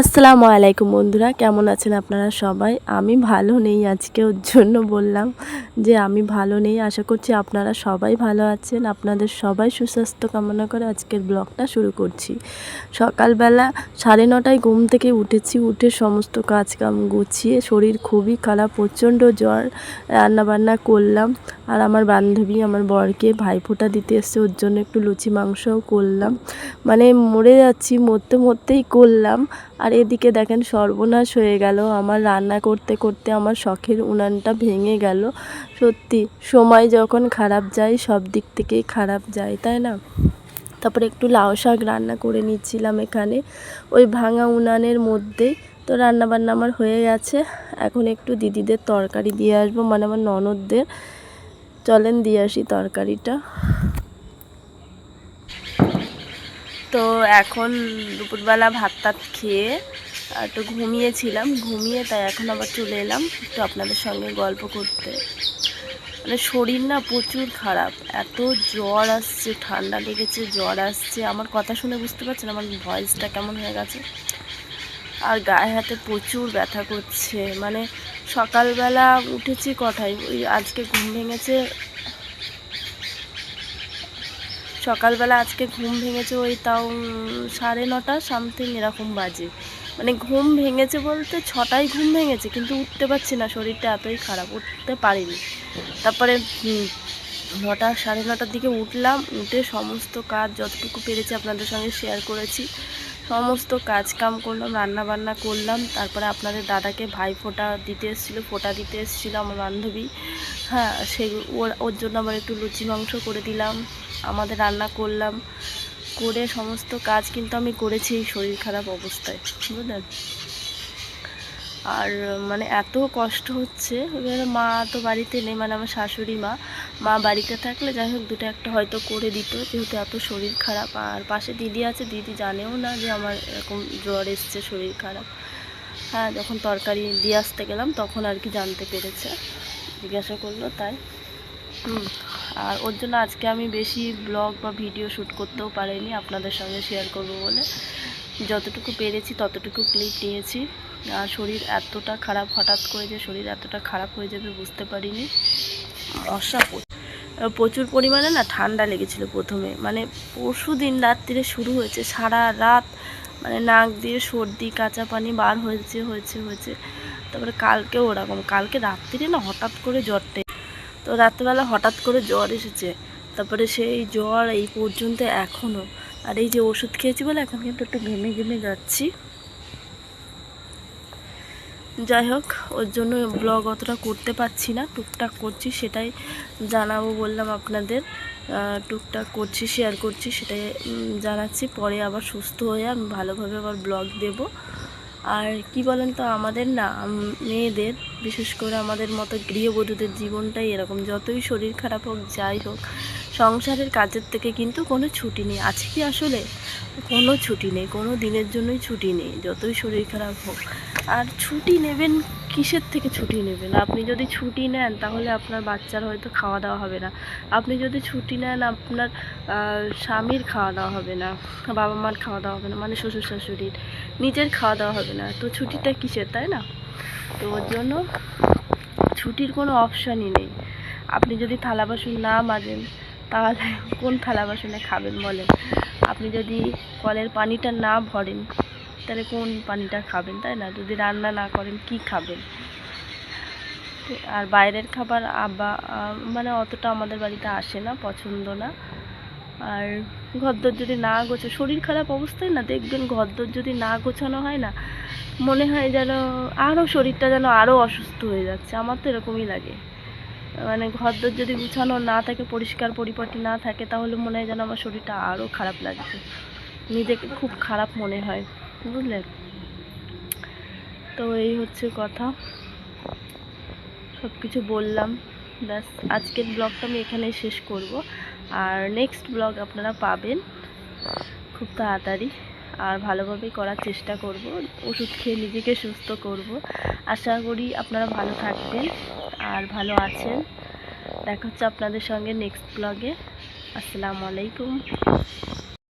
আসসালামু আলাইকুম বন্ধুরা, কেমন আছেন আপনারা সবাই? আমি ভালো নেই, আজকে ওর জন্য বললাম যে আমি ভালো নেই। আশা করছি আপনারা সবাই ভালো আছেন। আপনাদের সবাই সুস্বাস্থ্য কামনা করে আজকের ব্লগটা শুরু করছি। সকালবেলা সাড়ে নটায় ঘুম থেকে উঠেছি, উঠে সমস্ত কাজকাম গুছিয়ে শরীর খুবই খারাপ, প্রচণ্ড জ্বর, রান্নাবান্না করলাম। আর আমার বান্ধবী, আমার বরকে ভাইফোঁটা দিতে এসছে, ওর জন্য একটু লুচি মাংসও করলাম। মানে মরে যাচ্ছি, মরতে মরতেই করলাম। আর এদিকে দেখেন সর্বনাশ হয়ে গেল। আমার রান্না করতে করতে আমার শখের উনানটা ভেঙে গেল। সত্যি, সময় যখন খারাপ যায়, সব দিক থেকেই খারাপ যায়, তাই না? তারপরে একটু লাউ শাক রান্না করে নিচ্ছিলাম এখানে। ওই ভাঙা উনানের মধ্যেই তো রান্না বান্না আমার হয়ে গেছে। এখন একটু দিদিদের তরকারি দিয়ে আসব মানে আমার ননদদের। চলেন দিয়ে আসি তরকারিটা। তো এখন দুপুরবেলা ভাত টাত খেয়ে একটু ঘুমিয়েছিলাম। ঘুমিয়ে তাই এখন আবার চলে এলাম একটু আপনাদের সঙ্গে গল্প করতে। মানে শরীর না প্রচুর খারাপ। এত জ্বর আসছে, ঠান্ডা লেগেছে, জ্বর আসছে। আমার কথা শুনে বুঝতে পারছেন আমার ভয়েসটা কেমন হয়ে গেছে? আর গায়ে হাতে প্রচুর ব্যথা করছে। মানে সকালবেলা উঠেছি কথাই ওই আজকে ঘুম ভেঙেছে সকালবেলা আজকে ঘুম ভেঙেছে ওই তাও সাড়ে নটা, সামথিং এরকম বাজে। মানে ঘুম ভেঙেছে বলতে ছটায় ঘুম ভেঙেছে, কিন্তু উঠতে পারছি না, শরীরটা এতই খারাপ, উঠতে পারিনি। তারপরে নটা, সাড়ে নটার দিকে উঠলাম, উঠে সমস্ত কাজ যতটুকু পেরেছি আপনাদের সঙ্গে শেয়ার করেছি। সমস্ত কাজ কাম করলাম রান্না বান্না করলাম, তারপরে আপনাদের দাদাকে ভাই ফোঁটা দিতে এসেছিল, ফোঁটা দিতে এসেছিল আমার বান্ধবী। হ্যাঁ সে ওর ওর জন্য আবার একটু লুচি মাংস করে দিলাম, আমাদের রান্না করলাম, করে সমস্ত কাজ কিন্তু আমি করেছি এই শরীর খারাপ অবস্থায়, বুঝলেন? আর মানে এত কষ্ট হচ্ছে, এবারে মা তো বাড়িতে নেই মানে আমার শাশুড়ি মা মা বাড়িতে থাকলে, যাই হোক, দুটো একটা হয়তো করে দিত, যেহেতু এত শরীর খারাপ। আর পাশে দিদি আছে, দিদি জানেও না যে আমার এরকম জ্বর এসছে, শরীর খারাপ। হ্যাঁ যখন তরকারি দিয়ে আসতে গেলাম, তখন আর কি জানতে পেরেছে। জিজ্ঞাসা করল, তাই। আর ওর জন্য আজকে আমি বেশি ব্লগ বা ভিডিও শ্যুট করতেও পারিনি, আপনাদের সঙ্গে শেয়ার করব বলে। যতটুকু পেরেছি, ততটুকু ক্লিপ নিয়েছি আর শরীর এতটা খারাপ, হঠাৎ করে যে শরীর এতটা খারাপ হয়ে যাবে, বুঝতে পারিনি। মশা প্রচুর পরিমাণে না ঠান্ডা লেগেছিল প্রথমে। মানে পরশু দিন রাত্রিরে শুরু হয়েছে, সারা রাত মানে নাক দিয়ে সর্দি, কাঁচা পানি বার হয়েছে হয়েছে হয়েছে। তারপরে কালকেও ওরকম, কালকে রাত্রিরে না হঠাৎ করে জ্বরটা তো রাত্রেবেলা হঠাৎ করে জ্বর এসেছে। তারপরে সেই জ্বর এই পর্যন্ত এখনও আর এই যে ওষুধ খেয়েছি বলে এখন কিন্তু একটু ঘেমে ঘেমে যাচ্ছি। যাই হোক, ওর জন্য ব্লগ অতটা করতে পারছি না। টুকটাক করছি, সেটাই জানাব বললাম আপনাদের। টুকটাক করছি শেয়ার করছি, সেটাই জানাচ্ছি। পরে আবার সুস্থ হয়ে আমি ভালোভাবে আবার ব্লগ দেব। আর কি বলেন তো, আমাদের না মেয়েদের, বিশেষ করে আমাদের মতো গৃহবধূদের জীবনটাই এরকম। যতই শরীর খারাপ হোক, যাই হোক সংসারের কাজের থেকে কিন্তু কোনো ছুটি নেই। আছে কি আসলে? কোনো ছুটি নেই, কোনো দিনের জন্যই ছুটি নেই, যতই শরীর খারাপ হোক। আর ছুটি নেবেন, কিসের থেকে ছুটি নেবেন? আপনি যদি ছুটি নেন, তাহলে আপনার বাচ্চার হয়তো খাওয়া দাওয়া হবে না। আপনি যদি ছুটি নেন, আপনার স্বামীর খাওয়া দাওয়া হবে না, বাবা মার খাওয়া দাওয়া হবে না মানে শ্বশুর শাশুড়ির, নিজের খাওয়া দাওয়া হবে না। তো ছুটিটা কিসের, তাই না? তো ওর জন্য ছুটির কোনো অপশানই নেই। আপনি যদি থালা বাসন না মাজেন তাহলে কোন থালা বাসনে খাবেন বলেন? আপনি যদি কলের পানিটা না ভরেন, তাহলে কোন পানিটা খাবেন, তাই না? যদি রান্না না করেন, কি খাবেন? আর বাইরের খাবার আবা মানে অতটা আমাদের বাড়িতে আসে না, পছন্দ না। আর ঘরদোর যদি না গোছো, শরীর খারাপ অবস্থায় না, দেখবেন ঘরদোর যদি না গোছানো হয় না, মনে হয় যেন আরও শরীরটা যেন আরও অসুস্থ হয়ে যাচ্ছে। আমার তো এরকমই লাগে। মানে ঘর ঘরদোর যদি গুছানো না থাকে, পরিষ্কার পরিপাটি না থাকে, তাহলে মনে হয় যেন আমার শরীরটা আরও খারাপ লাগছে। নিজেকে খুব খারাপ মনে হয় বুঝলেন তো এই হচ্ছে কথা। সব কিছু বললাম, ব্যাস। আজকের ব্লগটা আমি এখানেই শেষ করব। আর নেক্সট ব্লগ আপনারা পাবেন খুব তাড়াতাড়ি। আর ভালোভাবেই করার চেষ্টা করব, ওষুধ খেয়ে নিজেকে সুস্থ করব। আশা করি আপনারা ভালো থাকবেন। আর ভালো আছেন? দেখা হচ্ছে আপনাদের সঙ্গে নেক্সট ব্লগে আসসালামু আলাইকুম।